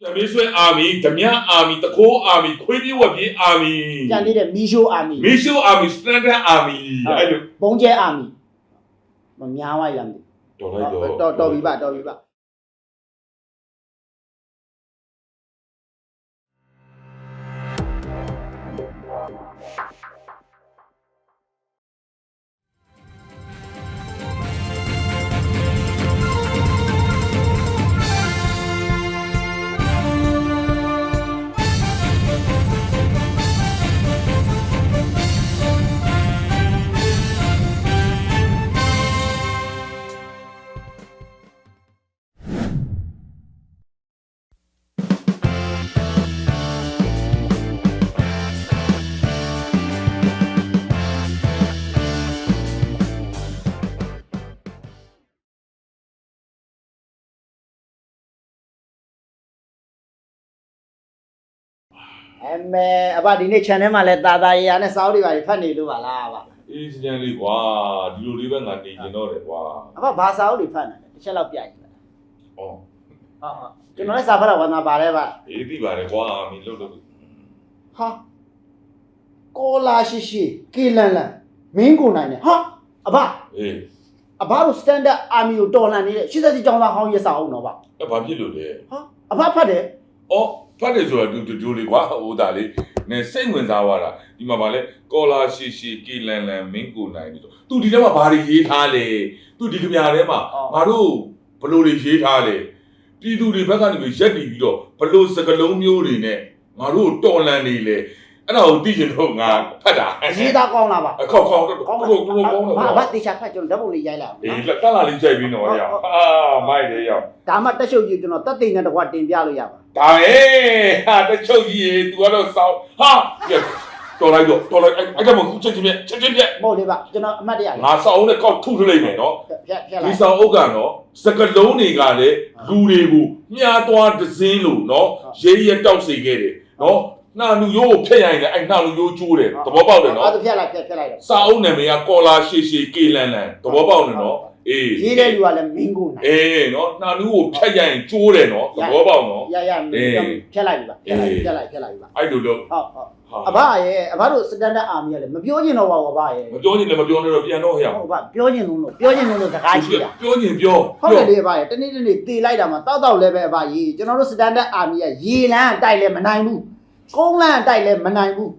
ပြန်ပြီးဆွဲအာမီဓမြအာမီတခိုးအာမီခွေးပြေးဝက်ပြေးအာမီကြံသေးတဲ့မီရှိုးအာမီမီရှိုအာမီစတန်ဒတ်အာမီအဲ့လိုဘုံကျဲအာမီမများပါလားမသိတော်လိုက်တော့တော်တော်ပြီပါတော်ပြီပါ အမေအဘဒီနေ့ channel မှာလဲတာတာရရနဲ့စောင်းတွေပါဖတ်နေလို့ပါလားအဘအေးစကြံလေးကွာဒီလိုလေးပဲငါနေကျင်တော့တယ်ကွာအဘဘာစောင်းတွေဖတ်နေလဲတစ်ချက်လောက်ပြကြည့်ပါဩဟုတ်ဟုတ်ကျွန်တော်လည်းစာဖတ်တော့ဝန္တာပါတယ်ဗျအေးသိပါတယ်ကွာမင်းလို့လို့ဟာကောလာရှိရှိကေလန်လန်မင်းကိုနိုင်တယ်ဟာအဘအေးအဘတို့ standard army ကိုတော်လှန်နေတဲ့ရှစ်ဆက်စီကျောင်းသားဟောင်းရစာအောင်တော့ဗျအဲ့ဘာဖြစ်လို့လဲဟာအဘဖတ်တယ်ဩ ဖတ်တယ်ဆိုတာတူတူတူလေးကွာဟိုဒါလေးနဲ့စိတ်ဝင်စားသွားတာဒီမှာဗာလဲကောလာရှိရှိကီလန်လန်မင်းကိုနိုင်တယ်ဆိုသူဒီထဲမှာဘာတွေရေးထားလဲသူဒီကြပြထဲမှာငါတို့ဘလို့တွေရေးထားလဲပြည်သူတွေဘက်ကနေပြီးရက်တည်ပြီးတော့ဘလို့စကလုံးမျိုးတွေနဲ့ငါတို့တော်လန်နေလေ အဲ့ဒါကိုသိချင်တော့ငါဖတ်တာအရေးသားကောင်းလားဗျအခေါက်ခေါက်တော့တော်တော်တော်ကောင်းတယ်ဘာကွာဘာတေချာဖတ်ကျွန်တော်ဓာတ်ပုံလေးရိုက်လိုက်အောင်အေးလက်တက်လာလေးကြိုက်ပြီးတော့ရအောင်အာမိုက်တယ်ရအောင်ဒါမှတက်ရှုပ်ကြီးကျွန်တော်တက်သိမ့်နဲ့တကွာတင်ပြလို့ရပါဒါပဲဟာတချုပ်ကြီးရေ तू ကတော့စောင်းဟာကဲတော်လိုက်တော့တော်လိုက်အဲ့အဲ့ကမှချက်ချင်းပြက်ချက်ချင်းပြက်မဟုတ်လေဗျကျွန်တော်အမှတ်တရလေငါစောင်းနဲ့ကောက်ထုထလိုက်မယ်နော်ဖြတ်ဖြတ်လိုဒီက်စောင်းအုပ်ကနော်စကလုံးတွေကလည်းလူတွေကိုမြားသွားဒဇင်းလို့နော်ရေးရတောက်စေခဲ့တယ်နော် နှာလူရိုးကိုဖျက်ရရင်လည်းအဲ့နှာလူရိုးကျိုးတယ်သဘောပေါက်တယ်နော်အဲ့ဒါဖြတ်လိုက်ဖြတ်ဖြတ်လိုက်တော့စာအုပ်နာမည်ကကော်လာရှေရှေကေလန်လန်သဘောပေါက်တယ်နော်အေးရေးတဲ့လူကလည်းမင်းကိုနိုင်အေးနော်နှာလူကိုဖျက်ရရင်ကျိုးတယ်နော်သဘောပေါက်နော်ရရဖြတ်လိုက်ပြီဗျဖြတ်လိုက်ဖြတ်လိုက်ဖြတ်လိုက်ပြီဗျအဲ့လိုလို့ဟုတ်ဟုတ်ဟာအဘရဲ့အဘတို့စတန်ဒတ်အာမီကလည်းမပြောချင်တော့ပါဘူးအဘရဲ့မပြောချင်လည်းမပြောနဲ့တော့ပြန်တော့ဟရအောင်ဟုတ်ပါပြောချင်လို့လို့ပြောချင်လို့လို့စကားရှိတာပြောချင်ပြောဟုတ်တယ်လေအဘရဲ့တနေ့တနေ့တေလိုက်တာမှတောက်တောက်လည်းပဲအဘကြီးကျွန်တော်တို့စတန်ဒတ်အာမီကရေလန်းတိုက်လည်းမနိုင်ဘူး ကုန်းလန်းတိုက်လည်းမနိုင်ဘူး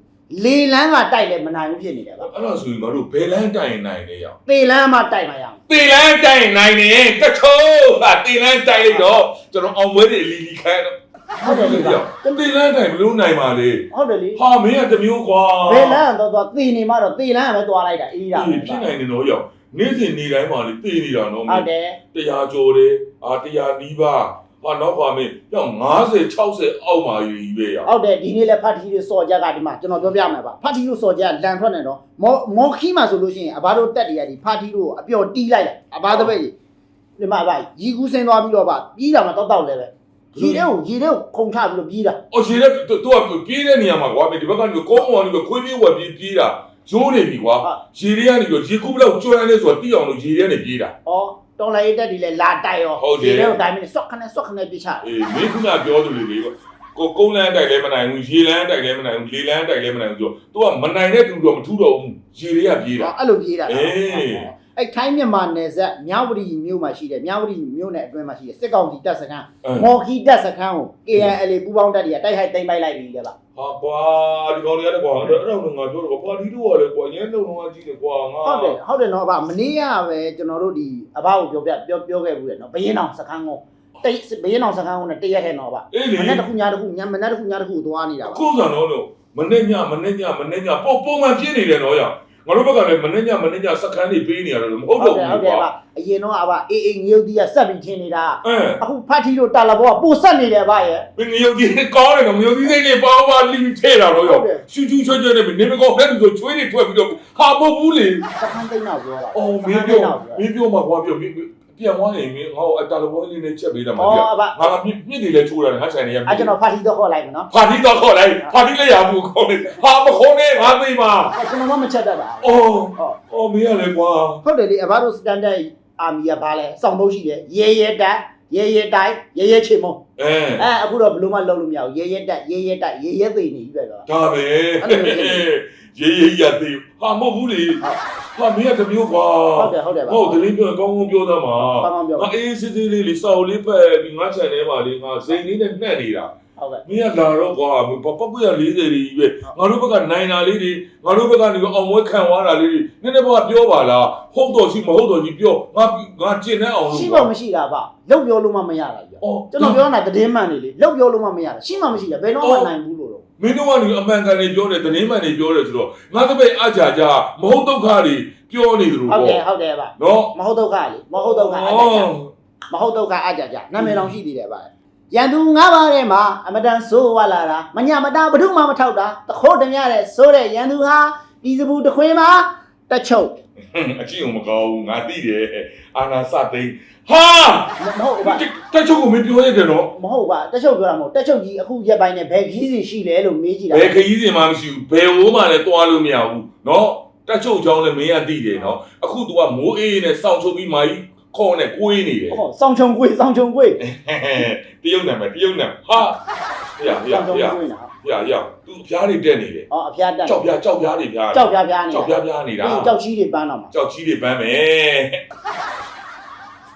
လေလန်းကတိုက်လည်းမနိုင်ဘူးဖြစ်နေတယ်ဗျအဲ့တော့ဆိုရင်ငါတို့ဘယ်လန်းတိုင်နိုင်လဲရအောင်တေလန်းမှတိုက်မှရအောင်တေလန်းတိုင်နိုင်နေတချို့ဟာတေလန်းတိုင်လိုက်တော့ကျွန်တော်အောင်ပွဲတွေလီလီခိုင်းတော့ဟုတ်တယ်လေဗျတေလန်းတိုင်ဘလို့နိုင်ပါလေဟုတ်တယ်လေဟာမင်းကတမျိုးကွာဘယ်လန်းတော့တော့တေနေမှတော့တေလန်းကပဲသွားလိုက်တာအေးတာအေးဖြစ်နိုင်တယ်တော့ရောက်နေ့စဉ်နေ့တိုင်းမှာလေတေနေတာနော်ဟုတ်တယ်တရားကျော်တယ်အာတရားနီးပါ ဟာနောက်ပါမင်းရောက်50 60အောက်မှာယူကြီးပဲရဟုတ်တယ်ဒီနေ့လဲဖတ်တီတွေစော်ကြက်ကဒီမှာကျွန်တော်ပြောပြမယ်ပါဖတ်တီတို့စော်ကြက်လန်ထွက်နေတော့မောမော်ခီမှာဆိုလို့ရှိရင်အဘတို့တက်တွေကဒီဖတ်တီတို့အပျော်တီးလိုက်တာအဘတပည့်ကြီးဒီမှာဗာရီကူးစင်းသွားပြီးတော့ဗာပြီးတာမှတောက်တောက်လဲပဲရီတဲ့ကိုရီတဲ့ကိုခုံချပြီးတော့ပြီးတာအော်ရေတဲ့သူကပြေးတဲ့နေရာမှာကွာမင်းဒီဘက်ကနေကောင်းအောင်ကနေခွေးပြေးဝက်ပြေးပြေးတာရိုးနေပြီကွာရေတွေကနေပြီးရေကူးဘလောက်ကျွမ်းလဲဆိုတော့တိအောင်လို့ရေတွေကနေပြေးတာဩ တော်လိုက်တက်ဒီလဲလာတိုက်ရောဟုတ်တယ်ရီတဲ့ကိုတိုင်းမင်းစော့ခနဲ့စော့ခနဲ့ပြချအေးမင်းခုနပြောသူလေးလေးကွာကိုကုန်းလန်းတိုက်လဲမနိုင်ဘူးရေလန်းတိုက်လဲမနိုင်ဘူးလေလန်းတိုက်လဲမနိုင်ဘူးဆိုတော့ तू ကမနိုင်တဲ့သူတော့မထူတော့ဘူးရေတွေကပြေးတာ အဲ့လိုပြေးတာအေး အဲ့ထိုင်းမြန်မာနယ်စပ်မြဝတီမြို့မှာရှိတယ်မြဝတီမြို့နယ်အတွင်းမှာရှိတယ်စစ်ကောင်စီတပ်စခန်းအဲ မော်ခီတက်စခန်းကို KNL ပူးပေါင်းတပ်တွေကတိုက်ခိုက်သိမ်းပိုက်လိုက်ပြီလေဗျ ဟာကွာဒီကောင်တွေကလည်းကွာအဲ့တော့ငါပြောတော့ပါတီတို့ကလည်းကွာရန်လုံးလုံးကြီးတယ်ကွာငါဟုတ်တယ်ဟုတ်တယ်နော်အဘမနေ့ကပဲကျွန်တော်တို့ဒီအဘကိုပြောပြပြောပြောခဲ့ဘူးလေနော်ဘရင်အောင်စခန်းကိုတိတ်ဘရင်အောင်စခန်းကိုနဲ့တရက်ထဲတော့ဗျအေးလေမနေ့တစ်ခုညတစ်ခုညမနေ့တစ်ခုညတစ်ခုသွားနေတာပါအခုဆိုတော့လို့မနေ့ညမနေ့ညမနေ့ညပုံပုံမှန်ပြင်းနေတယ်နော်ရ ငါတို့ဘက်ကလည်းမနေ့ညမနေ့ညစကန်နေပေးနေရတယ်မဟုတ်ဟုတ်တော့တယ်ဟုတ်ဘူးတယ်ကွာဗျအရင်တော့အဘအေးအေးငရုတ်တီးကဆက်ပြီးထင်းနေတာအဲအခုဖတ်ထီတို့တာလာဘောကပိုဆက်နေတယ်ဗျရဲ့မင်းငရုတ်ဒီကောင်းတယ်နော်ငရုတ်ဒီစိတ်လေးပေါပါလီထဲတာတော့ရောရှူးရှူးချွတ်ချွတ်နဲ့နေမကောဖက်ဆိုချွေးနေထွက်ပြီးတော့ဟာမဟုတ်ဘူးလေစခန်းသိမ်းတော့ပြောတာအော်မင်းပြောမင်းပြောမှာကွာပြောမင်း ပြန်သွားရင်မင်းငါ့ကိုအတာလဘောလေးနဲ့ချက်ပေးတာမှာဩပြအဘငါကမြင့်မြင့်တွေလည်းချိုးရတယ်ငါဆိုင်နေရအဲကျွန်တော်ဖတ်ထီတော့ခေါ်လိုက်မယ်နော်ဖာတီတော့ခေါ်လိုက်ဖာတီလည်းရဘူးခေါ်နေဟာမခေါ်နဲ့ငါသိမှာအဲကျွန်တော်မှမချက်တတ်တာအော်ဟုတ်အော်မင်းရလေကွာဟုတ်တယ်လေအဘတို့စတန်ဒတ်အာမီကဘာလဲစောင့်ဖို့ရှိတယ်ရဲရဲတက်ရဲရဲတိုက်ရဲရဲချေမုံအဲအဲအခုတော့ဘယ်လို့မှလုံးလို့မရဘူးရဲရဲတက်ရဲရဲတိုက်ရဲရဲသိနေပြီပဲတော့ဒါပဲအဲ့လိုမျိုးဖြစ်နေ ရေးရေးရသေးဟာမဟုတ်ဘူးလေဟုတ်ဟာမင်းကတမျိုးကွာဟုတ်တယ်ဟုတ်တယ်ပါဟုတ်တယ်လေးပြောကောင်းကောင်းပြောသားမှာကောင်းကောင်းပြောပါငါအေးစစ်စစ်လေးလေးစောက်လေးဖက်ပြီးငါ channel မှာလေးငါစိန်လေးနဲ့နှက်နေတာဟုတ်ကဲ့မင်းကလာတော့ကွာပပပရ40ကြီးပဲငါတို့ဘက်ကနိုင်တာလေးတွေငါတို့ဘက်ကနေအောင်ဝဲခံသွားတာလေးတွေနည်းနည်းဘက်ကပြောပါလားဟုတ်တော့ရှိမဟုတ်တော့ကြီးပြောငါငါကျင်နေအောင်လို့ရှိဖို့မရှိတာပါလောက်ပြောလို့မှမရတာကြီးအော်ကျွန်တော်ပြောတာတည်င်းမှန်နေလေလောက်ပြောလို့မှမရတာရှိမှမရှိတာဘယ်တော့မှနိုင်ဘူးလို့တော့ မင်းတို့ကနေအမှန်ကန်တွေပြောတယ်တင်းမှန်တွေပြောတယ်ဆိုတော့ငါတပည့်အကြကြမဟုတ်ဒုက္ခတွေပြောနေတယ်လို့ဟုတ်ပေါ့တယ်ဟုတ်တယ်ပါနော်မဟုတ်ဒုက္ခလေမဟုတ်ဒုက္ခအကြကြမဟုတ်ဒုက္ခအကြကြနာမည်တော်ရှိသေးတယ်ပါရန်သူငါးပါးထဲမှာအမတန်ဆိုးဝါလာတာမညမတာဘယ်သူမှမထောက်တာတခိုးတမြတဲ့ဆိုးတဲ့ရန်သူဟာဒီစပူတခွင်းမှာတက်ချုပ် အကြည့်အောင်မကောင်းဘူးငါသိတယ်အာနာစသိန်းဟာမဟုတ်ပါတက်ချုပ်ကိုမပြောရတယ်နော်မဟုတ်ပါတက်ချုပ်ပြောတာမဟုတ်တက်ချုပ်ကြီးအခုရက်ပိုင်းနဲ့ဘယ်ခီးစီရှိလဲလို့မေးကြည့်တာဘယ်ခရီးစဉ်မှမရှိဘူးဘယ်ဟိုမှလည်းတွားလို့မရဘူးနော်တက်ချုပ်ချောင်းလည်းမင်းကသိတယ်နော်အခု तू ကမိုးအေးနဲ့စောင့်ချုပ်ပြီးမာကြီးခေါ်နဲ့ကိုေးနေတယ်ဟုတ်စောင်းချုံကွေးစောင်းချုံကွေးတရုတ်နာမည်တရုတ်နာမည်ဟာ ဟရဟရစောင်းဟချုံရကွေးနော်ဟရဟရ तू ဖျားတွေတက်နေတယ်အော်အဖျားတက်ကြောက်ပြားကြောက်ပြားတွေဖျားကြောက်ပြားပြားနေတာကြောက်ပြားပြားနေတာဒီကြောက်ချီးတွေပန်းတော့မှာကြောက်ကြီးတွေပန်းမယ်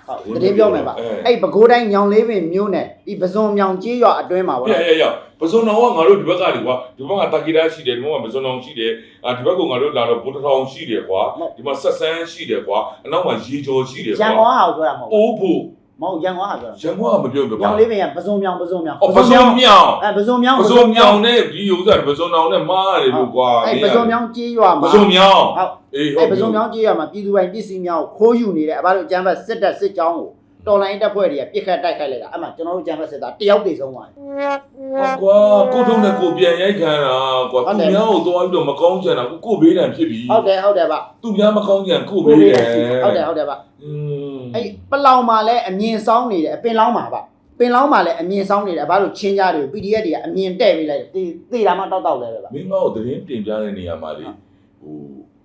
ဟုတ်တရင်ပြောမယ်ပါအဲ့ပဲခူးတိုင်းညောင်လေးပင်မြို့နယ်ဒီပဇွန်မြောင်ကြီးရွာအတွင်းမှာဗောပြနော်ရရပစုံတော်ကငါတို့ဒီဘက်ကလေကွာဒီဘက်ကတာကီရာရှိတယ်ဒီဘက်ကပစုံတော်ရှိတယ်အာဒီဘက်ကငါတို့လာတော့ဘုဒ္ဓထောင်ရှိတယ်ကွာဒီမှာဆက်ဆန်းရှိတယ်ကွာအနောက်မှာရေကျော်ရှိတယ်ရန်ကွာကုန်ဟာကိုပြောတာမဟုတ်ဘူးအိုးဖို့ မဟုတ်ရန်ကုန်ဟာပြောတာရန်ကုန်ကမပြောပြညောပါင်လေးပင်ကပဇွန်မြောင်ပဇွန်မြောင်အော်ပစုံမြောင်အဲပဇွန်မြောင်ပစုံမြောင်နဲ့ဒီဥစ္စာပစုံတော်နဲ့မားတယ်လို့ကွာအဲ့ပဇွန်မြောင်ကြီးရွာပမှာစုံမြောင်ဟုတ်အေးဟုအဲ့တ်ပဇွန်မြောင်ကြီးရွာမှာပြည်သူပိုင်ပစ္စည်းများကိုခိုးယူနေတဲ့အဘတို့ကျမ်းဘတ်စစ်တပ်စစ်ကြောင်းကိုတော်လိုင်းတပ်ဖွဲ့တွေကပြစ်ခတ်တိုက်ခိုက်လိုက်တာအဲ့မှာကျွန်တော်တို့ကျမ်းဘတ်စစ်သားတယောက်တည်ဆုံးသွားတယ်ကွာကိုတုံးနဲ့ကိုပြန်ရိုက်ခံတာကွာသူများကိုသွားပြီးတော့မကောင်းချင်တာကိုကိုဘေးတံဖြစ်ပြီဟုတ်တယ်ဟုတ်တယ်ဗျသူများမကောင်းချင်ကိုဘေးတံဟုတ်တယ်ဟုတ်တယ်ဗျอืม အဲ့ပလောင်မှာလည်းအမြင်ဆောင်နေတယ်အပင်လောင်းမှာဗျပင်လောင်းမှာလည်းအမြင်ဆောင်နေတယ်ဘာလို့ချင်းကြတယ် PDF တွေကအမြင်တဲ့ပေးလိုက်တယ်တေးသေးတာမှတောက်တောက်လဲပဲဗျမင်းငါ့ကိုသတင်းတင်ပြတဲ့နေရာမှာလေဟို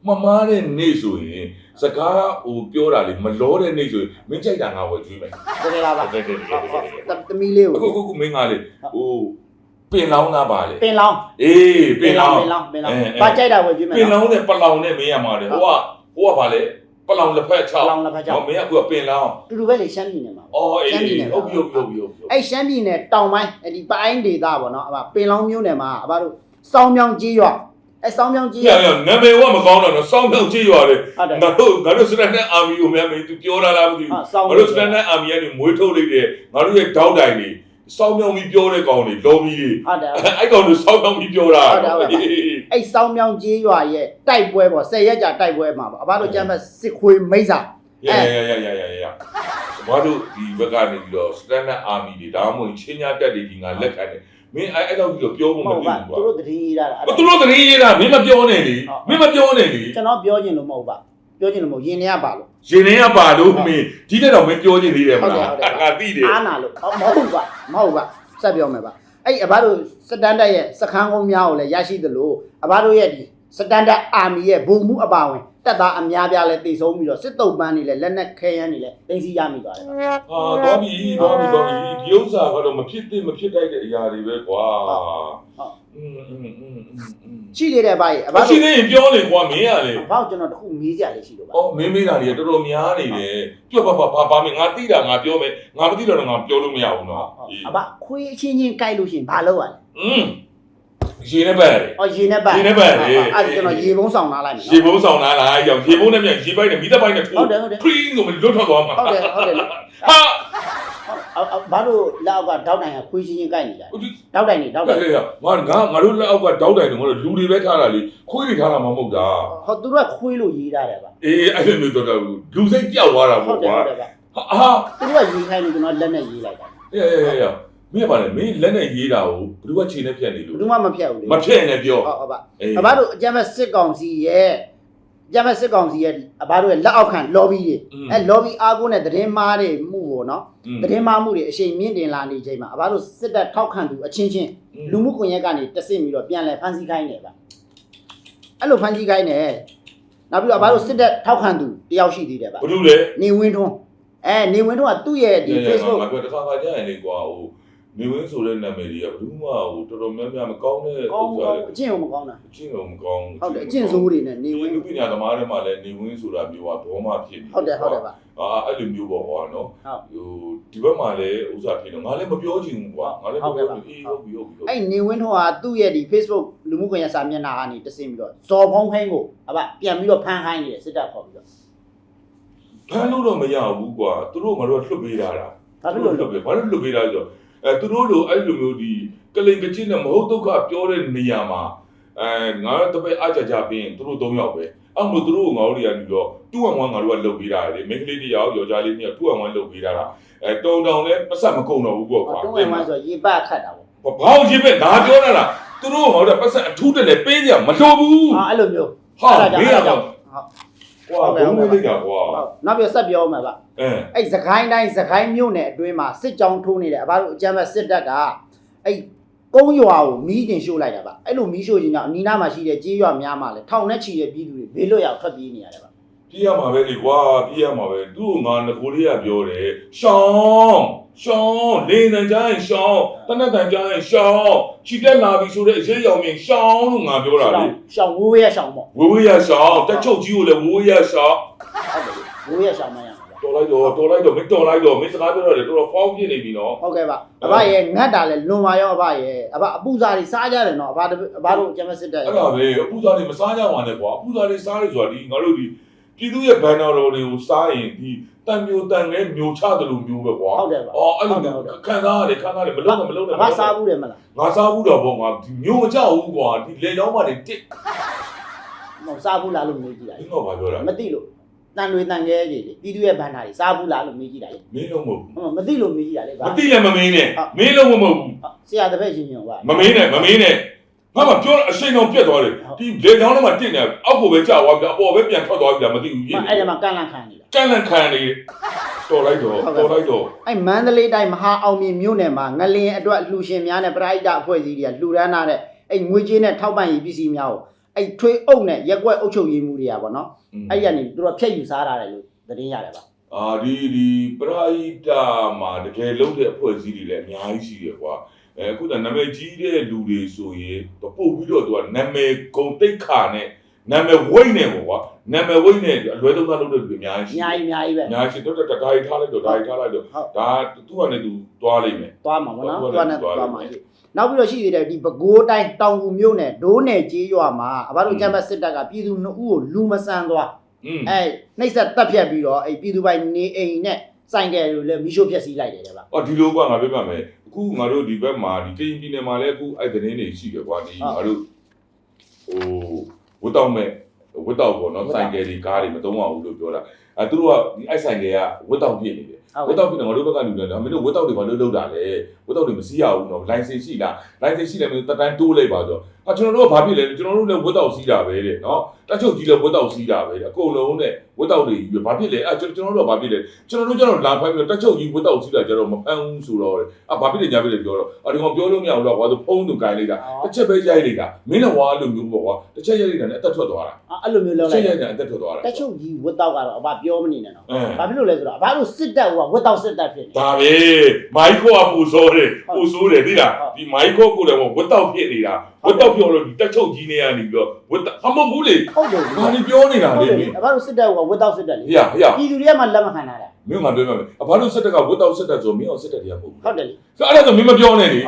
မမားတဲ့နေ့ဆိုရင်စကားဟိုပြောတာလေမလောတဲ့နေ့ဆိုရင်မင်းကြိုက်တာငါဝယ်ကျွေးမယ်တကယ်လားဗျတကယ်တကယ်တကယ်တကယ်သမီးလေးအခုကိုခုခုမင်းကလေဟိုပင်လောင်းသားပါလေပင်လောင်းအေးပင်လောင်းပင်လောင်းပင်လောင်းအဲအဲဘာကြိုက်တာဝယ်ကြည့်မယ်ပင်လောင်းနဲ့ပလောင်နဲ့မင်းရမှာလေဟိုကဟိုကပါလေ ပလောင်လက်ဖက်ပ6လောင်းလက်ဖက်ကြောဟောင့်မင်းကအခုကပင်လောင်းတူတူပဲလေရှမ်းပြည်နယ်မှာအော်အေးရှမ်းပြည်နယ်ဟုတ်ပြီဟုတ်ပြီဟုတ်ပြီဟုတ်ပြီအဲ့ရှမ်းပြည်နယ်တောင်ပိုင်းအဲ့ဒီပိုင်းဒေသပေါ့နော်အဘပင်လောင်းမြို့နယ်မှာအဘတို့စောင်းမြောင်ကြီးရွာအဲ့စောင်းမြောင်ကြီးရရွာရနာမည်ကမကောင်းတော့နော်စောင်းဖြောက်ကြည့်ရတယ်ဟုတ်တယ်ငါတို့ငါတို့စတန်ဒတ်အာမီကိုမြန်မြန်သူပြောတာလားမသိဘူးဟာစောင်းငါတို့စတန်ဒတ်အာမီကနေမွေးထုတ်လိုက်တဲ့ငါတို့ရဲ့တောက်တိုင်တွေစောင်းမြောင်ပြီးပြောတဲ့ကောင်တွေလော်ဘီတွေဟုတ်တယ်အဲ့ကောင်တွေစောင်းမြောင်ပြီးပြောတာဟုတ်တယ်ဟုတ်တယ် အဲ့စောင်းမြောင်ကြီးရွာရဲ့တိုက်ပွဲပေါ့ဆယ်ရက်ကြာတိုက်ပွဲမှာပေါ့အဘတို့ကျမ်းဘတ်စစ်ခွေမိတ်စာရရရရရရရဘာတို့ဒီဘက်ကနေပြီးတော့စတန်ဒတ်အာမီတွေဒါမှမဟုတ်ချင်းညာတက်တွေဒီငါလက်ခံတယ်မင်းအဲ့အဲ့တော့ပြီးတော့ပြောမဖို့မဟုတ်သိပါဘူးကွာသူတို့တတိယတာအဲ့သူတို့တရေရေးတာမင်းမပြောနဲ့လေမင်းမပြောနဲ့လေကျွန်တော်ပြောချင်လို့မဟုတ်ပါပြောချင်လို့မဟုတ်ရင်ထဲကပါလို့ ရင်ထဲကပါလို့မင်းဒီတက်တော့မင်းပြောချင်သေးတယ်မဟုတ်တယ်လားဟုတ်တယ် ငါသိတယ် အားနာလို့အော်မဟုတ်ပါမဟုတ်ပါစက်ပြောမယ်ပါ အဲ့အဘတို့စတန်ဒတ်ရဲ့စခန်းကုန်းများကိုလည်းရရှိသလိုအဘတို့ရဲ့ဒီစတန်ဒတ်အာမီရဲ့ဘုံမှုအပါဝင်တက်သားအများပြားလဲတည်ဆုံးပြီးတော့စစ်တုပ်ပန်းတွေလည်းလက်နက်ခဲယမ်းတွေလည်းတင်စီရမိသွားတယ်ပါအာတော်ပြီတော်ပြီတော်ပြီဒီဥစ္စာကတော့မဖြစ်သင့်မဖြစ်တိုက်တဲ့အရာတွေပဲကွာ ရှိသေးတယ်ဗျာအဘရှိသေးရင်ပြောလေကွာမင်းရလေအဘကျွန်တော်တခုမေးကြလေရှိတော့ဗျာအော်မင်းမေးတာတွေကတော်တော်များနေတယ်ပြတ်ပါပါပါမင်းငါသိတာငါပြောမယ်ငါမသိတော့ငါပြောလို့မရဘူးနော်အဘခွေးအချင်းချင်းကြိုက်လို့ရှိရင်ဘာလုပ်ရလဲอืมရေနဲ့ပတ်ရတယ်။အော်ရေနဲ့ပတ်။ရေနဲ့ပတ်ရတယ်။အဲ့ဒါကျွန်တော်ရေဘုံဆောင်လာလိုက်မယ်။ရေဘုံဆောင်လာလိုက်။ကြောင်ရေဘုံနဲ့မြန်ရေပိုက်နဲ့မီးသပိုက်နဲ့ထိုး။ဟုတ်တယ်ဟုတ်တယ်။ခရင်းဆိုမလွတ်ထွက်သွားမှာ။ဟုတ်တယ်ဟုတ်တယ်။ဟာ ဘာလို့လောက်ကတောက်တိုင်ကခွေးချင်းချင်းကြိုက်နေကြဟိုဒီတောက်တိုင်နေတောက်တိုင်လေငါငါငါတို့လက်အောက်ကတောက်တိုင်တွေငါတို့လူတွေပဲထားတာလေခွေးတွေထားတာမှမဟုတ်တာဟောသူတို့ကခွေးလို့ရေးထားတယ်ဗျအေးအဲ့လိုမျိုးတော့လူစိတ်ကြောက်သွားတာဟုတ်ပေါ့တယ်ကွာဟုတ်တယ်ဗျဟာသူတို့ကရေးခိုင်းလို့ကျွန်တော်လက်နဲ့ရေးလိုက်တာအေးအေးအေးမင်းပါလေမင်းလက်နဲ့ရေးတာကိုဘယ်သူကခြေနဲ့ဖြတ်နေဘယ်လို့သူမှမဖြတ်ဘူးလေမဖြတ်နဲ့ပြောဟုတ်ဟုတ်ပါအေးအဘတို့အကြမ်းဖက်စစ်ကောင်စီရဲ့ အကြမ်းဖက်စစ်ကောင်စီရဲ့အဘတို့ရဲ့လက်အောက်ခံ lobby တွေအဲ lobby အားကိုးနဲ့သတင်းမားတွေမှုပေါ့နော်သတင်းမားမှုတွေအချိန်မြင့်တင်လာနေချိန်မှာအဘတို့စစ်တပ်ထောက်ခံသူအချင်းချင်းလူမှုကွန်ရက်ကနေတဆင့်ပြီးတော့ပြန်လဲဖန်ဆီးခိုင်းတယ်ဗျအဲ့လိုဖန်ဆီးခိုင်းတယ်နောက်ပြီးတော့အဘတို့စစ်တပ်ထောက်ခံသူတယောက်ရှိသေးတယ်ဗျဘယ်သူလဲနေဝင်းထွန်းအဲနေဝင်တော့ကသူ့ရဲ့ဒီ Facebook ငါပြောတစ်ခါခါကြာရင်လေကွာဟို နေဝင်းဆိုတဲ့နာမည်ကြီးကဘယ်သူမှဟိုတော်တော်များများမကောင်းတဲ့ကောင်းကောင်းအကျင့်ကိုမကောင်းတာအကျင့်ကိုမကောင်းဟုတ်တယ်အကျင့်ဆိုးတွေနဲ့နေဝင်လူပညာသမားတွေမှာလည်းနေဝင်းဆိုတာမျိုးကဘောမဖြစ်နေဟုတ်တယ်ဟုတ်တယ်ပါအာအဲ့လိုမျိုးပေါ့ကွာနော်ဟုတ်ဟိုဒီဘက်မှာလည်းဥစားဖြစ်တော့ငါလည်းမပြောချင်ဘူးကွာငါလည်းမပြောချင်အေးဟုတ်ပြီဟုတ်ပြီဟုတ်ပြီအဲ့နေဝင်တော့ကသူ့ရဲ့ဒီ Facebook လူမှုကွန်ရက်စာမျက်နှာကနေတဆင့်ပြီးတော့ဇော်ဖုံးခိုင်းကိုအဘပြန်ပြီးတော့ဖန်ခိုင်းနေတယ်စစ်တပ်ခေါ်ပြီးတော့ဖမ်းလို့တော့မရဘူးကွာသူတို့ငါတို့ကလွတ်ပေးတာတာဘာဖြစ်လို့လဲလွတ်ပေးဘာလို့လွတ်ပေးတာလဲဆိုတော့ အဲသူတို့လိုအဲ့လိုမျိုးဒီကလိန်ကချစ်နဲ့မဟုတ်ဒုက္ခပြောတဲ့နေရာမှာအဲငါတို့တပည့်အကြကြပြီးရင်သူတို့၃ယောက်ပဲအဲ့မို့သူတို့ငါတို့တွေကပြီးတော့တူဝမ်ဝမ်ငါတို့ကလှုပ်ပေးတာလေမိန်းကလေးတစ်ယောက်ယောက်ျားလေးနှစ်ယောက်တူဝမ်ဝမ်လှုပ်ပေးတာလားအဲတုံတောင်လည်းပတ်ဆက်မကုန်တော့ဘူးပေါ့ကွာတုံးဝင်မှဆိုရေပတ်ခတ်တာပေါ့ဘာလို့ရေးပဲဒါပြောတာလားသူတို့ငါတို့ကပတ်ဆက်အထူးတက်လည်းပေးကြမလိုဘူးဟာအဲ့လိုမျိုးဟာအဲ့ဒါမေးရကြောတော့င့်ဟုတ် ကွာဘုံလေးကကွာဟုတ်နောက်ပြီးဆက်ပြောမှာပါအဲအဲ့စကိုင်းတိုင်းစကိုင်းမြို့နယ်အတွင်းမှာစစ်ကြောင်းထိုးနေတယ်အဘတို့အကြမ်းဖက်စစ်တပ်ကအဲ့ကုန်းရွာကိုမီးတင်ရှို့လိုက်တာပါအဲ့လိုမီးရှို့ခြင်းကြောင့်အနီးနားမှာရှိတဲ့ကြေးရွာများမှာလဲထောင်နဲ့ချီတဲ့ပြည်သူတွေဘေးလွတ်ရောက်ထွက်ပြေးနေရတယ်ပါ ပြရမှာပဲလေကွာပြရမှာပဲသူ့ကိုငါငကိုလေးကပြောတယ်ရှောင်းရှောင်းလေနံကြရင်ရှောင်းတနက်တန်ကြရင်ရှောင်းခြိတက်လာပြီဆိုတဲ့အရေးရောင်မြင်ရှောင်းလို့ငါပြောတာလေရှောင်းဝိုးရရှောင်းပေါ့ဝဝရရှောင်းတက်ချုပ်ကြီးကိုလည်းဝဝရရှောင်းဟုတ်တယ်ဝိုးရရှောင်းမရဘူးတော်လိုက်တော့တော်လိုက်တော့မတော်လိုက်တော့မင်းစကားပြောတော့လေတော်တော်ဖောင်းပြနေပြီနော်ဟုတ်ကဲ့ပါအဘရဲ့ငတ်တာလဲလွန်ပါရောအဘရဲ့အဘအပူစားတွေစားကြတယ်နော်အဘတို့အဘတို့အကြမ်းဖက်စစ်တပ်အဲ့ဒါပဲအပူသားတွေမစားကြပါနဲ့ကွာအပူသားတွေစားရဆိုတာဒီငါတို့ဒီ ပြည်သူရဲ့ဘန်နာတော်တွေကိုစားရင်ဒီတန်မျိုးတန်ငယ်မျိုးချတယ်လို့မျိုးပဲကွာဟုတ်တယ်ပါအော်အဲ့လိုမျိုးခံစားရတယ်ခံစားရတယ်မလုံးနဲ့မလုံးနဲ့အဘစားဘူးတယ်မလားငါစားဘူးတော့ပေါ့ငါဒီမျိုးမချဘူးကွာဒီလေကြောင်းမှနေတစ်မဟုတ်စားဘူးလားလို့မေးကြည့်တာဒီတော့ဘာပြောတာမသိလို့တန်တွေတန်ခဲကြီးတွေပြည်သူရဲ့ဘန်နာတွေစားဘူးလားလို့မေးကြည့်တာလေမင်းလုံးမဟုတ်ဘူးဟုတ်မသိလို့မေးကြည့်တာလေမဗျာသိလည်းမမင်းနဲ့ဟုတ်မင်းလုံးမဟုတ်ဘူးဆရာတစ်ပည့်ချင်းချင်းပါမမင်းနဲ့မမင်းနဲ့ ငါမပြောအရှိန်အောင်ပြတ်သွားတယ်ဟုတ်ဒီလေကြောင်းထဲမှာတစ်နေအောက်ကိုပဲကြာသွားပြီအပေါ်ပဲပြန်ထွက်သွားပြီမသိဘူးမကြီးအဲ့ဒါမှကန်လန့်ခံနေတာကန့်လန့်ခံနေတော်လိုက်တော့ဟုတ်ကဲ့တော်လိုက်တော့အဲ့မန္တလေးတိုင်းမဟာအောင်မြင်မြို့နယ်မှာငလင်အတွက်လှူရှင်များနဲ့ပရိဒအဖွဲ့အစည်းတွေကလှူဒန်းထားတဲ့အဲ့ငွေကြေးနဲ့ထောက်ပံ့ရေးပစ္စည်းများကိုအဲ့ထွေးအုပ်နဲ့ရက်ွက်အုပ်ချုပ်ရေးမှုတွေကပေါ့နော်အဲ့ရနေသူတို့ကဖျက်ယူစားထားတယ်လို့သတင်းရတယ်ပါအာဒီဒီပရာဟိတာမှာတကယ်လုံးတဲ့အဖွဲ့အစည်းတွေလည်းအများကြီးရှိတယ်ကွာ အဲအခုကနာမည်ကြီးတဲ့လူတွေဆိုရင်ပို့ပြီးတော့သူကနာမည်ဂုံတိတ်ခါနဲ့နာမည်ဝိတ်နဲ့ပေါ့ကွာနာမည်ဝိတ်နဲ့အလွဲသုံးစားလုပ်တဲ့လူတွေအများကြီးအများကြီးအများကြီးပဲအများကြီးတော့တော့ဒါရီထားလိုက်တော့ဒါရီထားလိုက်တော့ဟုတ်ဒါသူကလည်းသူသွားလိမ့်မယ်သွားမှာဗောနော်ဟုတ်သွားတယ်နဲ့သွားတယ်သွားမှာရှိနောက်ပြီးတော့ရှိသေးတယ်ဒီပဲခူးတိုင်းတောင်ကူမြို့နယ်ဒိုးနယ်ကျေးရွာမှာအဘတို့ကျမ်းပတ်စစ်တပ်ကပြည်သူနှစ်ဦးကိုလူမဆန်သွားอืมအဲနှိပ်စက်တပ်ဖြတ်ပြီးတော့အဲပြည်သူပိုင်နေအိမ်နဲ့စိုင်တယ်လို့လည်းမိရှို့ဖျက်ဆီးလိုက်တယ်တဲ့ဗျအော်ဒီလိုကွာငါပြောပြမယ်အ ခုငါတို့ဒီဘက်မှာဒီကရင်ပြည်နယ်မှာလည်းအခုအဲ့သတင်းတွေရှိတယ်ကွာဒီဟုတ်ငါတို့ဟိုဝတ်တော့မဲ့ဝတ်တော့ပေါ့နော်ဝတ်တောစိုက်င်ကယ်ဒီကားတွေမသုံးအောင်ဘူးလို့ပြောတာအဲသူတို့ကဒီအဲ့ဆိုင်ကယ်ကဝတ်တော့ပြည့်နေတယ် ဟုတ်ဝတ်တော့ပြည့်နေငါတို့ဘက်ကလူတွေလည်းမင်းတို့ဝတ်တော့တွေဘာလို့လုပ်တာလဲဝတ်တော့တွေမစီးရဘူးနော်လိုင်စင်ရှိလားလိုင်စင်ရှိတယ်မင်းတက်တန်းတိုးလိုက်ပါတော့အကျွန်တော်တို့ကဘာဖြစ်လဲကျွန်တော်တို့လည်းဝတ်တော့စီးတာပဲတဲ့နော်တက်ချုပ်ကြီးလည်းဝတ်တော့စီးတာပဲတဲ့အကုန်လုံးနဲ့ဝတ်တော့တွေကြီးပဲဘာဖြစ်လဲအဲကျွန်တော်တို့ကဘာဖြစ်လဲကျွန်တော်တို့ကျတော့လာဖိုင်းပြီးတော့တက်ချုပ်ကြီးဝတ်တော့စီးတာကျတော့မဖမ်းဘူးဆိုတော့အာဘာဖြစ်လဲညာဖြစ်လဲပြောတော့အဒီကောင်ပြောလို့မရဘူးတော့ကွာသူဖုံးသူကိုင်းလိုက်တာတစ်ချက်ပဲရိုက်လိုက်တာမင်းတော့ဝါလိုမျိုးပေါ့ကွာတစ်ချက်ရိုက်လိုက်တာနဲ့အသက်ထွက်သွားတာအဲ့လိုမျိုးလုပ်တစ်လိုချက်က်ရိုက်တာအသက်ထွက်သွားတာတက်ချုပ်ကြီးဝတ်တော့ကတော့အဘပြောမနေနဲ့နော်အဲဘာဖြစ်လို့လဲဆိုတော့အဘတို့စစ်တပ်ကဝတ်တော့စစ်တပ်ဖြစ်နေဒါပဲမိုက်ခေါကပူဆိုးတယ်ပူဆိုးတယ်သိလားဟုတ်ဒီမိုက်ခေါကိုလည်းဝတ်တော့ဖြစ်နေတာဝတ်တော့ပြောလို့ဒီတက်ချုပ်ကြီးနေရနေပြီးတော့ဝတ်တော့မဟုတ်ဘူးလေဟုတ်တယ်ဘာလို့ပြောနေတာဟုတ်လဲတယ်မင်းအဘတို့စစ်တပ်ကဝတ်တော့စစ်တပ်လေဟေ့ဟေ့ပြည်သူတွေကမှလက်မခံတာလေမင်းငါပြောပြမယ်အဘာလို့စစ်တက်ကဝတ်တော့စစ်တက်ဆိုမင်းအောင်စစ်တက်တရားမဟုတ်ဘူးဟုတ်တယ်လေဆိုအဲ့ဒါဆိုမင်းမပြောနဲ့လေ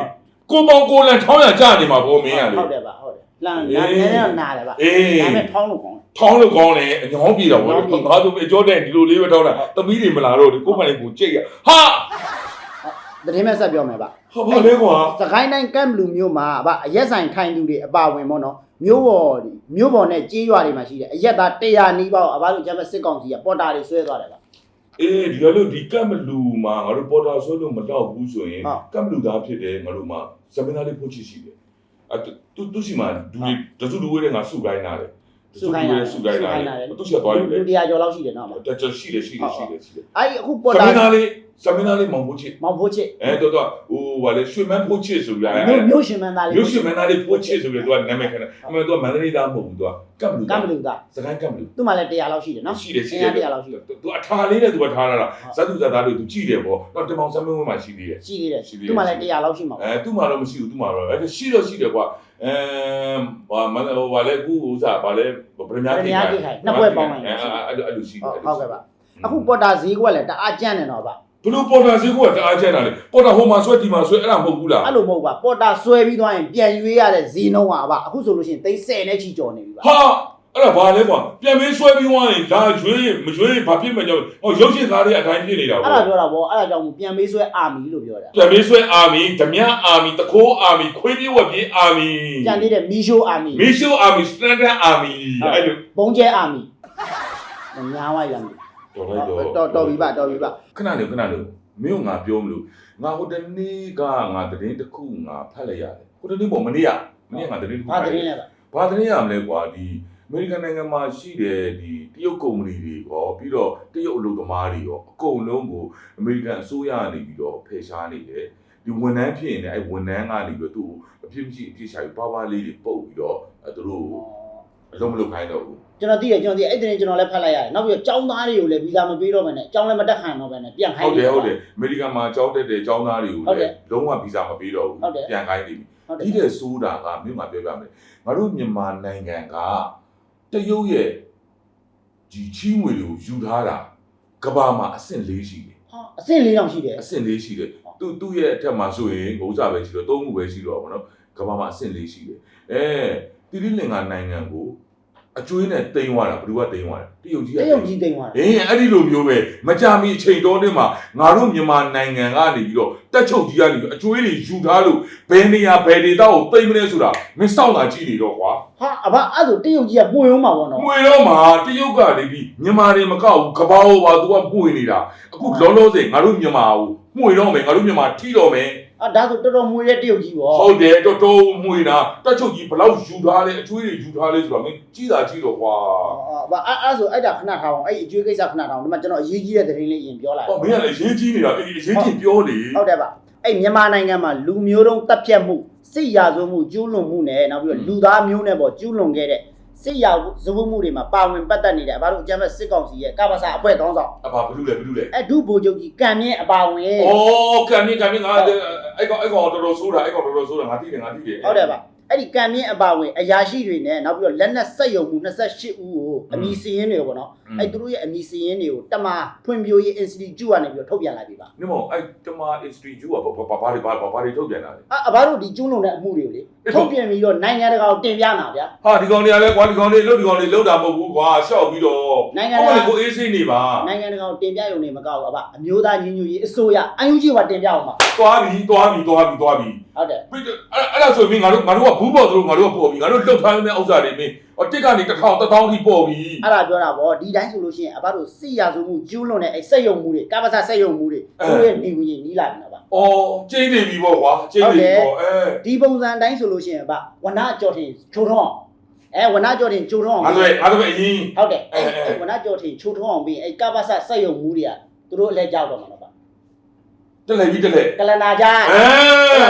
ကိုပေါင်ကိုလန်ထောင်းရကြနေမှာပေါ့မင်းကလေဟုတ်တယ်ပါဟုတ်တယ်လမ်းနာနေနေနာတယ်ပါအေးဒါပေမဲ့ထောင်းလို့ကောင်း ထောင်းလို့ကောင်းတယ်အညောင်းပြေတာဗောညောင်းပြေငါဆိုအကျော်တဲ့ဒီလိုလေးပဲထောင်းတာသမီးတွေမလာတော့ဒီကိုယ်ပိုင်ကိုကြိတ်ရဟာတရင်မဲ့ဆက်ပြောမယ်ဗျဟာဘာလဲကွာစကိုင်းတိုင်းကမ်ဘလူမျိုးမှာဗျအရက်ဆိုင်ထိုင်သူတွေအပါဝင်ပေါ့နော်မျိုးပေါ်မျိုးပေါ်နဲ့ကြေးရွာတွေမှာရှိတယ်အရက်သား100နီးပါးအဘတို့ကျမ်းမဲ့စစ်ကောင်စီကပေါ်တာတွေဆွဲသွားတယ်ဗျအေးဒီလိုလို့ဒီကမ်မလူမှာငါတို့ပေါ်တာဆွဲလို့မတော့ဘူးဆိုရင်ဟုတ်ကမ်မလူသားဖြစ်တယ်ငါတို့မှာဇမင်းသားလေးဖို့ချစ်ရှိတယ်အတူတူရှိမှဒူတစုဒူဝဲတဲ့ငါစုကိုင်းလာတယ် စုခိုင်းတာစုခိုင်းတာစုခိုင်းတာလေသူချက်သွားပြီလေလူတရားကျော်လောက်ရှိတယ်နော်အမတက်ချက်ရှိတယ်ရှိတယ်ရှိတယ်ရှိတယ်အဲ့အခုပေါ်စတာမင်းသားလေးစမင်းသားလေးမောင်ဖို့ချစ်မောင်ဖို့ချစ်အဲတော့တော့ဟိုဗာလေရွှေမန်းဖို့ချစ်ဆိုပြီးအဲမြို့မြို့ရှင်မန်းသားလေးရုပ်ရှင်မင်းသားလေးဖို့ချစ်ဆိုပြီးသူကနာမည်ခဏအမှန်တော့မန္တလေးသားမဟုတ်ဘူးသူကကပ်ဘလူးကမ်ဘလူကစကိုင်းကပ်ဘလူးသူ့မှာလည်းတရားလောက်ရှိတယ်နော်ရှိတယ်ရှိအင်တယ်အားတရားလောက်ရှိတယ်သူအထာလေးနဲ့သူကထားရတာဇတ်သူဇတ်သားတို့သူကြည့်တယ်ပေါ့တော့တမောင်စမင်းဝင်းမှာရှိသေးတယ်ရှိသေးတယ်ရှိသေးတယ်သူ့မှာလည်းတရားလောက်ရှိမှာပေါ့အဲသူ့မှာတော့မရှိဘူးသူ့မှာတော့အဲရှိတော့ရှိတယ်ကွာ အဲဘာမဟိုဗာလေကူဥစားဗာလေပရမညာကိအဲအဲ့လိုအဲ့လိုရှိတယ်ဟုတ်ဟုတ်ကဲ့ပါအခုပေါ်တာဈေးကွက်လည်းတအားကြမ်းတယ်နော်ဗျဘလူပေါ်တာစီကတအားကျန်တာလေပေါ်တာဟိုမှာဆွဲဒီမှာဆွဲအဲ့ဒါမဟုတ်ဘူးလားအဲ့လိုမဟုတ်ပါပေါ်တာဆွဲပြီးသွားရင်ပြန်ရွေးရတဲ့ဈေးနှုန်းပါဗျအခုဆိုလို့ရှိရင်သိန်း10နဲ့ချီကျော်နေပြီဗျဟာ အဲ့ဒါဘာလဲကွာပြန်မင်းဆွဲပြီးသွားရင်ဒါရွေးမရွေးဘာဖြစ်မှကြောက်ဟောရုပ်ရှင်ကားတွေအတိုင်းဖြစ်နေတာအဲ့ပေါ့ဒါပြောတာဗောအဲ့ဒါကြောင့်ပြန်မေးဆွဲအာမီလို့ပြောတာပြန်မင်းဆွဲအာမီဓမြအာမီတခိုးအာမီခွေးပြေးဝက်ပြေးအာမီပြန်သေးတယ်မီရှိုအာမီမီရှိုအာမီစတန်ဒတ်အာမီအဲ့လိုဘုံကျဲအာမီညာဝရမ်းတော်လိုက်တော့တော်တော်ပြီပါတော်ပြီပါခဏလေးခဏလေးမင်းကငါပြောမလို့ငါဟိုတနေ့ကငါသတင်းတစ်ခုငါဖတ်လိုက်ရတယ်ဟိုတနေ့ပေါ့မနေ့ကမနေ့ကငါသတင်းတစ်ခုဘာသတင်းလဲဗျဘာသတင်းရမလဲကွာဒီ အမေရိကန်နိုင်ငံမှာရှိတဲ့ဒီတရုတ်ကုမ္ပဏီတွေရောပြီးတော့တရုတ်အလုပ်သမားတွေရောအကုန်လုံးကိုအမေရိကန်အစိုးရကနေပြီးတော့ဖယ်ရှားနေတယ်ဒီဝန်ထမ်းဖြစ်ရင်လည်းအဲဝန်ထမ်းကနေပြီးတော့သူ့ကိုအဖြစ်မရှိအဖြစ်ရှာပြီးပါပါလေးတွေပုတ်ပြီးတော့အဲသူတို့အလုံးမလုပ်ခိုင်းတော့ဘူးကျွန်တော်သိတယ်ကျွန်တော်သိအဲ့တဲ့ကျွန်တော်လည်းဖတ်လိုက်ရတယ်နောက်ပြီးတော့ចောင်းသားတွေကိုလည်းဗီဇာမပေးတော့ဘဲနဲ့ចောင်းလည်းမတက်ခံတော့ဘဲနဲ့ပြန်ခိုဟုင်းတ်တယ်ဟုတ်တယ်အမေရိကန်မှာကြောက်တက်တဲ့ကျောင်းသားတွေကိုဟုတ်တလယ်ည်းလုံးဝဗီဇာမပေးတော့ဘူးဟုတ်တယ်ပြန်ခိုင်းနေပြီဟုတ်တယ်ဒီတဲ့ဆိုးတာကမြို့မှာပြောပြမယ်ငါတို့မြန်မာနိုင်ငံက တရုတ်ရဲ့ဒီချီးမွေတွေကိုယူထားတာကဘာမှာအဆင့်၄ရှိတယ်ဟာအဆင့်၄တောင်ရှိတယ်အဆင့်၄ရှိတယ်သူသူ့ရဲ့အထက်မှာဆိုရင်ငိုးစားပဲရှိတော့သုံးခုပဲရှိတော့ဗောနော်ကဘာမှာအဆင့်၄ရှိတယ်အဲတိတိလင်္ကာနိုင်ငံကို အကျွေးနဲ့တိမ်သွားတာဘယ်သူကတိမ်သွားတယ်တရုတ်ကြီးကတရုတ်ကြီးတိမ်သွားတယ်ဟင်းအဲ့ဒီလိုမျိုးပဲမကြမီအချိန်တော်တွင်းမှာငါတို့မြန်မာနိုင်ငံကနေပြီးတော့တက်ချုပ်ကြီးကနေပြီးအကျွေးတွေယူထားလို့ဘယ်နေရာဘယ်ဒေသကိုတိမ်မလဲဆိုတာမင်းစောင့်တာကြည့်နေတော့ကွာဟာအဘအဲ့ဆိုတရုတ်ကြီးကပွင့်အောင်မှာပေါ့နော်မှွေတော့မှာတရုတ်ကနေပြီးမြန်မာတွေမကောက်ဘူးကဘာဟောပါသူကမှွေနေတာအခုလောလောဆယ်ငါတို့မြန်မာကိုမှွေတော့မယ်ငါတို့မြန်မာထိတော့မယ် အာဒါဆိုတော်တော်မွေတဲ့တရုတ်ကြီးပေါ့ဟုတ်တယ်တော်တော်မှွေတာတက်ချုပ်ကြီးဘလောက်ယူထားလဲအကျွေးတွေယူထားလဲဆိုတော့မင်းကြည့်တာကြည့်တော့ကွာအာဘာအဲ့အဲ့ဆိုအဲ့ဒါခဏထားအောင်အဲ့အကျွေးကိစ္စခဏထားအောင်ဒီမှာကျွန်တော်အရေးကြီးတဲ့သတင်းလေးရင်ပြောလိုက်ဟောမင်းကလည်းရေးကြီးနေတာအေးရေးကြီးပြောနေဟုတ်တယ်ပါအဲ့မြန်မာနိုင်ငံမှာလူမျိုးတုံးတပ်ဖြတ်မှုစစ်ရာဇဝမှုကျူးလွန်မှုနဲ့နောက်ပြီးတော့လူသားမျိုးနဲ့ပေါ့ကျူးလွန်ခဲ့တဲ့ စစ်ရာဇဝမှုတွေမှာပါဝင်ပတ်သက်နေတယ်အဘတို့အကြမ်းဖက်စစ်ကောင်စီရဲ့ကပ္ပစာအဖွဲ့ကောင်းဆောင်အဖဘာဘလူးလဲဘလူးလဲအဲ့ဒုဗိုလ်ချုပ်ကြီးကံမြင့်အပါဝင်อ๋อကန်မြင့်ကန်မြင့်ငါအဲ့ကောင်အဲ့ကောင်တော်တော်ဆိုးတာအဲ့ကောင်တော်တော်ဆိုးတာငါသိတယ်ငါသိတယ်ဟုတ်တယ်ပါ အဲ့ဒီကံမြင့်အပါဝင်အရာရှိတွေနဲ့နောက်ပြီးတော့လက်နက်စက်ယုံမှု28ဦးကိုအမည်စည်ရင်းတွေပေါ့နော်အဲ့သူတို့ရဲ့အမည်စည်ရင်းတွေကိုတမဖွံ့ဖြိုးရေး institute ကနေပြီးတော့ထုတ်ပြန်လိုက်ပြီပါနိမောအဲ့တမ history ကျူကဘာဘာဘာတွေဘာဘာတွေထုတ်ပြန်တာလဲအအဘတို့ဒီကျူးလွန်တဲ့အမှုတွေကိုလေထုတ်ပြန်ပြီးတော့နိုင်ငံတကာကိုတင်ပြမှာဗျာဟာဒီကောင်တွေကလည်းကွာဒီကောင်တွေလှုပ်ဒီကောင်တွေလှုပ်တာမဟုတ်ဘူးကွာရှောက်ပြီးတော့နိုင်ငံဟောတလေကာကိုအေးစိနေပါနိုင်ငံတကာကိုတင်ပြရုံနဲ့မကောက်ဘူးအဘအမျိုးသားညီညွတ်ရေးအစိုးရအယူကြီးကတင်ပြအောင်ပါသွားပြီသွားပြီသွားပြီသွားပြီဟုတ်တယ်ပြီးတော့အဲ့အဲ့ဒါဆိုရင်ငါတို့ငါတို့ကဘူးပေါ်သူတို့ငါတို့ကပေါ်ပြီငါတို့လှုပ်ထားတဲ့ဥစ္စာတွေမင်းဟောတစ်ကနေတစ်ထောင်တစ်ထောင်ထိပေါ်ပြီအဲ့ဒါပြောတာဗောဒီတိုင်းဆိုလို့ရှိရင်အဘတို့စစ်ရာဇဝမှုကျူးလွန်တဲ့အဲ့စက်ယုံမှုတွေကပ္ပစာစက်ယုံမှုတွေသူတို့ရဲ့နေဝင်ကြီးနီးလာပြီနော်ဗျာအော်ကျင်းနေပြီပေါ့ကွာကျင်းနေပြီပေါ့အဲဒီပုံစံတိုင်းဆိုလို့ရှိရင်အဘဝနာကြော်တင်ချိုးထုံးအောင်အဲဝနာကြော်တင်ချိုးထုံးအောင်ငါတို့ငါတို့အရင်ဟုတ်တယ်အဲ့အဲအဲအဲ့ဝနာကြော်တင်ချိုးထုံးအောင်ပြီးအဲ့ကပ္ပစာစက်ယုံမှုတွေကသူတို့အလဲကြောက်တော့မှာနော်ဗျာ တက်လိုက်ပြီတက်လိုက်ကလနာကြအဲ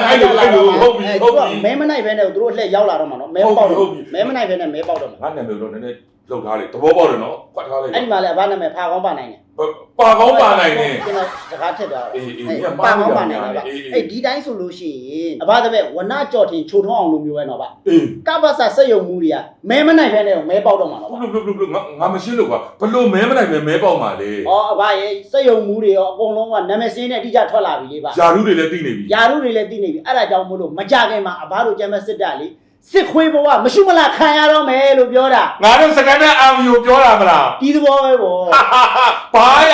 အဲ့လိုအဲ့လိုဟုတ်ပြီဟုတ်ပြီမဲမနိုင်ဘဲနဲ့သူတို့လှည့်ရောက်လာတော့မှာနော်မဲပေါက်တော့မဲမနိုင်ဘဲနဲ့မဲပေါက်တော့မှာငါနာမည်တော့နည်းနည်း လောက်ထားလိုက်သဘောပေါက်တယ်နော်ခွတ်ထားလိုက်အဲ့ဒီမှာလည်းအဘနာမည်ဖာကောင်းပါနိုင်တယ်ပါကောင်းပါနိုင်တယ်ကျွန်တော်စကားထက်သွားအေးအေးတယ်ညမပါပါကောင်းပါပါနိုနိုင်င်တယ်တယ်ဗျအေးအဲ့ဒီတိုင်းဆိုလို့ရှိရင်အဘတပည့်ဝနာကြော်တင်ချိုထုံးအောင်လိုမျိုးပဲနော်ဗျအေးကပ္ပစာစက်ယုံမှုတွေကမဲမနိုင်ဘဲနဲ့မဲပေါက်တော့မှာနော်ဘဗျလို့ဘလို့ဘလို့ငါငါမရှိလို့ကွာဘလို့မဲမနိုင်မဲမဲပေါက်မှာလေဩအဘရဲ့စက်ယုံမှုတွေရောအကုန်လုံးကနာမည်စင်းနဲ့အတိအကျထွက်လာပြီလေဗျယာရုတွေလည်းသိနေပြီယာရုတွေလည်းသိနေပြီအဲ့ဒါကြောင့်မို့လို့မကြခင်မှာအဘတို့ကျမ်းမစစ်တာလေ စစ်ခွေးဘဝမရှိမလားခံရတော့မယ်လို့ပြောတာငါတို့စကန်နဲ့အာမီကိုပြောတာမလားဒီသဘောပဲဗောဘာရ